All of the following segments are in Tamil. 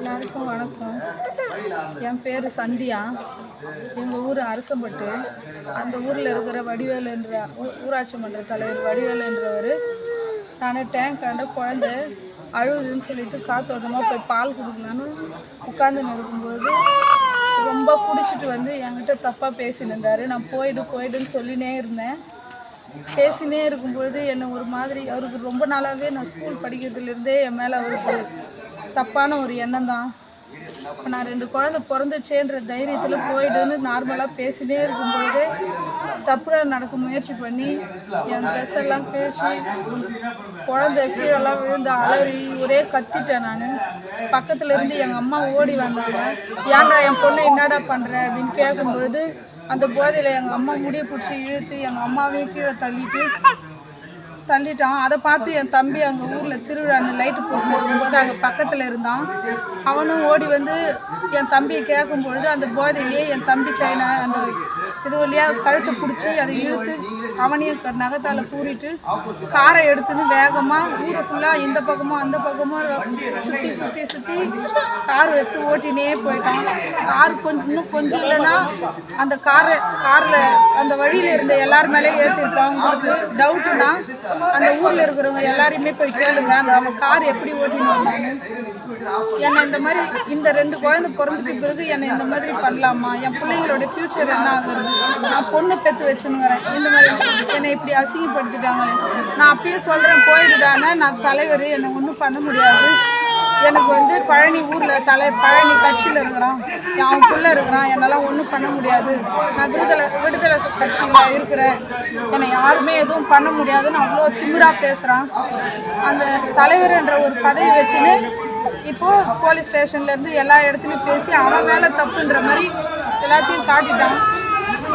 எல்லாருக்கும் வணக்கம். என் பேர் சந்தியா. எங்கள் ஊர் அரசம்பட்டு. அந்த ஊரில் இருக்கிற வடிவேல் என்ற ஊராட்சி மன்ற தலைவர் வடிவேல் என்றவர். நான் டேங்க் கண்ட குழந்தை. அழுகுதுன்னு சொல்லிட்டு காத்தோட்டமாக போய் பால் கொடுக்கலான்னு உட்காந்துன்னு இருக்கும்போது ரொம்ப குடிச்சிட்டு வந்து என்கிட்ட தப்பாக பேசின்னு இருந்தார் நான் போயிடு போயிடுன்னு சொல்லினே இருந்தேன். பேசினே இருக்கும்பொழுது என்னை ஒரு மாதிரி அவருக்கு ரொம்ப நாளாகவே நான் ஸ்கூல் படிக்கிறதுலேருந்தே என் மேலே அவருக்கு தப்பான ஒரு எண்ணம் தான் இப்போ நான் ரெண்டு குழந்தை பிறந்துச்சேன்ற தைரியத்தில் போயிடுன்னு நார்மலாக பேசினே இருக்கும்பொழுதே தப்புல நடக்க முயற்சி பண்ணி என் ட்ரெஸ் எல்லாம் கிழிச்சு குழந்தை கீழெல்லாம் விழுந்து அலறி ஒரே கத்திட்டேன் நான். பக்கத்துல இருந்து எங்கள் அம்மா ஓடி வந்தாங்க. ஏன்டா என் பொண்ணை என்னடா பண்ணுற அப்படின்னு கேட்கும்பொழுது அந்த போதையில் எங்கள் அம்மா முடிய பிடிச்சி இழுத்து எங்கள் அம்மாவையும் கீழே தள்ளிட்டு தள்ளிட்டான். அதை பார்த்து என் தம்பி அங்கே ஊரில் திருவிழா லைட்டு போட்டு இருக்கும்போது அங்கே பக்கத்தில் இருந்தான். அவனும் ஓடி வந்து என் தம்பியை கேட்கும் பொழுது அந்த போதையிலேயே என் தம்பி சைனா அந்த இது வழியாக கழுத்தை பிடிச்சி அதை இழுத்து அவனையும் க- கூறிட்டு காரை எடுத்துன்னு வேகமாக ஊரை ஃபுல்லாக இந்த பக்கமும் அந்த பக்கமும் சுற்றி சுற்றி சுற்றி கார் எடுத்து ஓட்டினே போயிட்டான். கார் கொஞ்சம் இன்னும் கொஞ்சம் இல்லைன்னா அந்த காரை காரில் அந்த வழியில் இருந்த எல்லார் மேலேயும் ஏற்றிருப்பான் உங்களுக்கு டவுட்டுனா அந்த ஊரில் இருக்கிறவங்க எல்லாரையுமே போய் கேளுங்க. அந்த அவங்க கார் எப்படி ஓட்டினாங்க வந்தான்னு என்னை இந்த மாதிரி இந்த ரெண்டு குழந்தை பிறந்துச்சு பிறகு என்னை இந்த மாதிரி பண்ணலாமா? என் பிள்ளைங்களோட ஃப்யூச்சர் என்ன ஆகுறது? நான் பொண்ணு பெற்று வச்சுனுங்கிறேன் இந்த மாதிரி என்னை இப்படி அசிங்கப்படுத்திட்டாங்களே. நான் அப்பயே சொல்கிறேன் போயிடுடானே நான் தலைவர் என்னை ஒன்றும் பண்ண முடியாது. எனக்கு வந்து பழனி ஊரில் தலை பழனி கட்சியில் இருக்கிறான். அவன் புள்ள இருக்கிறான். என்னெல்லாம் ஒன்றும் பண்ண முடியாது. நான் விடுதலை விடுதலை கட்சியில் இருக்கிறேன். என்னை யாருமே எதுவும் பண்ண முடியாதுன்னு அவ்வளோ திமிராக பேசுகிறான் அந்த தலைவர்ன்ற ஒரு பதவி வச்சுன்னு இப்போது போலீஸ் ஸ்டேஷன்லேருந்து எல்லா இடத்துலையும் பேசி அவன் மேலே தப்புன்ற மாதிரி எல்லாத்தையும் காட்டிட்டான்.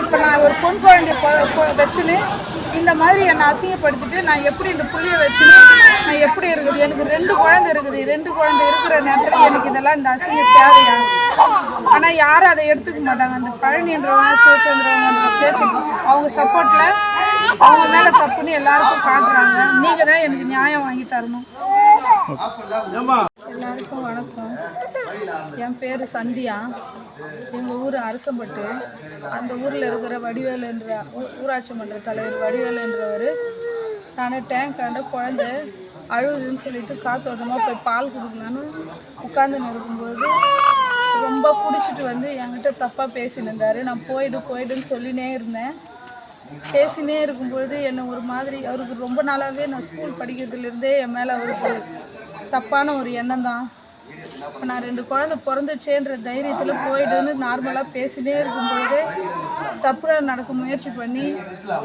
இப்போ நான் ஒரு பொன் குழந்தைய வச்சுன்னு இந்த மாதிரி என்னை அசிங்கப்படுத்திட்டு நான் எப்படி இந்த புள்ளிய வச்சுன்னு நான் எப்படி இருக்குது? எனக்கு ரெண்டு குழந்தை இருக்குது. ரெண்டு குழந்தை இருக்கிற நேரத்தில் எனக்கு இதெல்லாம் இந்த அசிங்க தேவையா? ஆனால் யாரும் அதை எடுத்துக்க மாட்டாங்க. அந்த பழனின்றவங்க சிவச்சந்திரவங்க பேச்சு அவங்க சப்போர்ட்டில் அவங்க மேலே தப்புன்னு எல்லாருக்கும் காட்டுறாங்க. நீங்கள் தான் எனக்கு நியாயம் வாங்கி தரணும். எல்லாருக்கும் வணக்கம். என் பேர் சந்தியா. எங்கள் ஊர் அரசம்பட்டு. அந்த ஊரில் இருக்கிற வடிவேல் என்ற ஊராட்சி மன்ற தலைவர் வடிவேல் என்றவர். நான் டேங்க் ஆண்ட குழந்தை. அழுகுதுன்னு சொல்லிட்டு காத்தோட்டமாக போய் பால் கொடுக்கலான்னு உட்காந்துன்னு இருக்கும்போது ரொம்ப குடிச்சிட்டு வந்து என்கிட்ட தப்பாக பேசின்னு இருந்தார் நான் போயிடு போயிடுன்னு சொல்லினே இருந்தேன். பேசினே இருக்கும்பொழுது என்னை ஒரு மாதிரி அவருக்கு ரொம்ப நாளாகவே நான் ஸ்கூல் படிக்கிறதுலேருந்தே என் மேலே அவருக்கு தப்பான ஒரு எண்ணம் தான் இப்போ நான் ரெண்டு குழந்தை பிறந்துச்சேன்ற தைரியத்தில் போயிடுன்னு நார்மலாக பேசினே இருக்கும்பொழுதே தப்புல நடக்க முயற்சி பண்ணி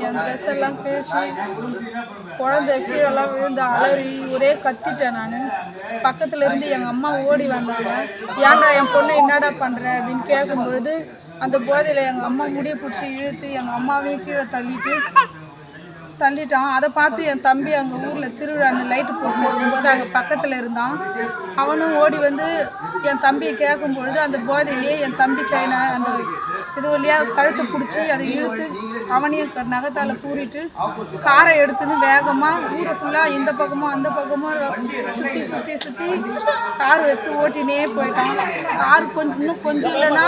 என் ட்ரெஸ் எல்லாம் கிழிச்சு குழந்தை கீழெல்லாம் விழுந்து அலறி ஒரே கத்திட்டேன் நான். பக்கத்துல இருந்து எங்கள் அம்மா ஓடி வந்தாங்க. ஏன்டா என் பொண்ணை என்னடா பண்ணுற அப்படின்னு கேட்கும்பொழுது அந்த போதையில் எங்கள் அம்மா முடிய பிடிச்சி இழுத்து எங்கள் அம்மாவையும் கீழே தள்ளிட்டு தள்ளிட்டான். அதை பார்த்து என் தம்பி அங்கே ஊரில் திருவிழான்னு லைட்டு போட்டு இருக்கும்போது அங்கே பக்கத்தில் இருந்தான். அவனும் ஓடி வந்து என் தம்பியை கேட்கும் பொழுது அந்த போதையிலேயே என் தம்பி சைனா அந்த இது வழியாக கழுத்தை பிடிச்சி அதை இழுத்து அவனையும் க- கூறிட்டு காரை எடுத்துன்னு வேகமாக ஊரை ஃபுல்லாக இந்த பக்கமும் அந்த பக்கமும் சுற்றி சுற்றி சுற்றி கார் எடுத்து ஓட்டினே போயிட்டான். கார் கொஞ்சம் இன்னும் கொஞ்சம் இல்லைன்னா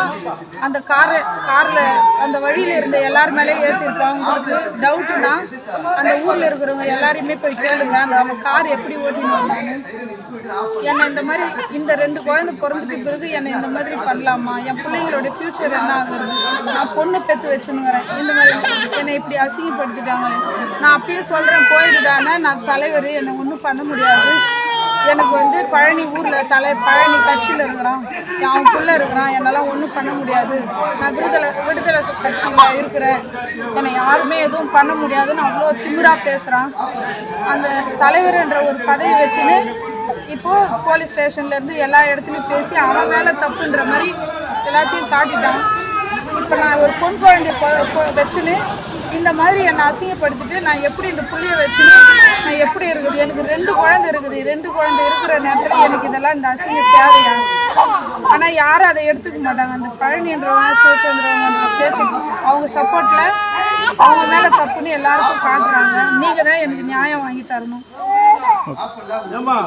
அந்த காரை காரில் அந்த வழியில் இருந்த எல்லார் மேலேயும் ஏற்றிருப்பான் உங்களுக்கு டவுட்டுன்னா அந்த ஊரில் இருக்கிறவங்க எல்லாரையுமே போய் கேளுங்க. அந்த அவன் கார் எப்படி ஓட்டினாங்க? என்னை இந்த மாதிரி இந்த ரெண்டு குழந்தை பிறந்துட்ட பிறகு என்னை இந்த மாதிரி பண்ணலாமா? என் பிள்ளைங்களோட ஃப்யூச்சர் என்ன ஆகுறது? நான் பொண்ணு பெற்று வச்சுனுங்கிறேன் இந்த மாதிரி என்னை இப்படி அசிங்கப்படுத்திட்டாங்களே. நான் அப்பயே சொல்கிறேன் போயிடுடானே. நான் தலைவர் என்னை ஒன்றும் பண்ண முடியாது. எனக்கு வந்து பழனி ஊரில் தலை பழனி கட்சியில் இருக்கிறான். அவன் பிள்ளை இருக்கிறான். என்னால் ஒன்றும் பண்ண முடியாது. நான் விடுதலை விடுதலை கட்சியில் இருக்கிறேன். என்னை யாருமே எதுவும் பண்ண முடியாதுன்னு அவ்வளோ திமிராக பேசுகிறான் அந்த தலைவர்ன்ற ஒரு பதவி வச்சுன்னு இப்போது போலீஸ் ஸ்டேஷன்லேருந்து எல்லா இடத்துலையும் பேசி அவன் மேலே தப்புன்ற மாதிரி எல்லாத்தையும் காட்டிட்டான். இப்போ நான் ஒரு பொன் குழந்தைய வச்சுன்னு இந்த மாதிரி என்னை அசிங்கப்படுத்திட்டு நான் எப்படி இந்த புள்ளியை வச்சுன்னு இருக்குது. எனக்கு ரெண்டு குழந்தை இருக்குது. ரெண்டு குழந்தை இருக்கிற நேரத்தில் எனக்கு இதெல்லாம் இந்த அசிங்கம் தேவையா ஆனால் யாரும் அதை எடுத்துக்க மாட்டாங்க. அந்த பழனின்றவங்க சிவச்சந்திரவங்கன்ற பேச்சு அவங்க சப்போர்ட்டில் அவங்க மேலே தப்புன்னு எல்லாருக்கும் காட்டுறாங்க. நீங்கள் தான் எனக்கு நியாயம் வாங்கி தரணும்.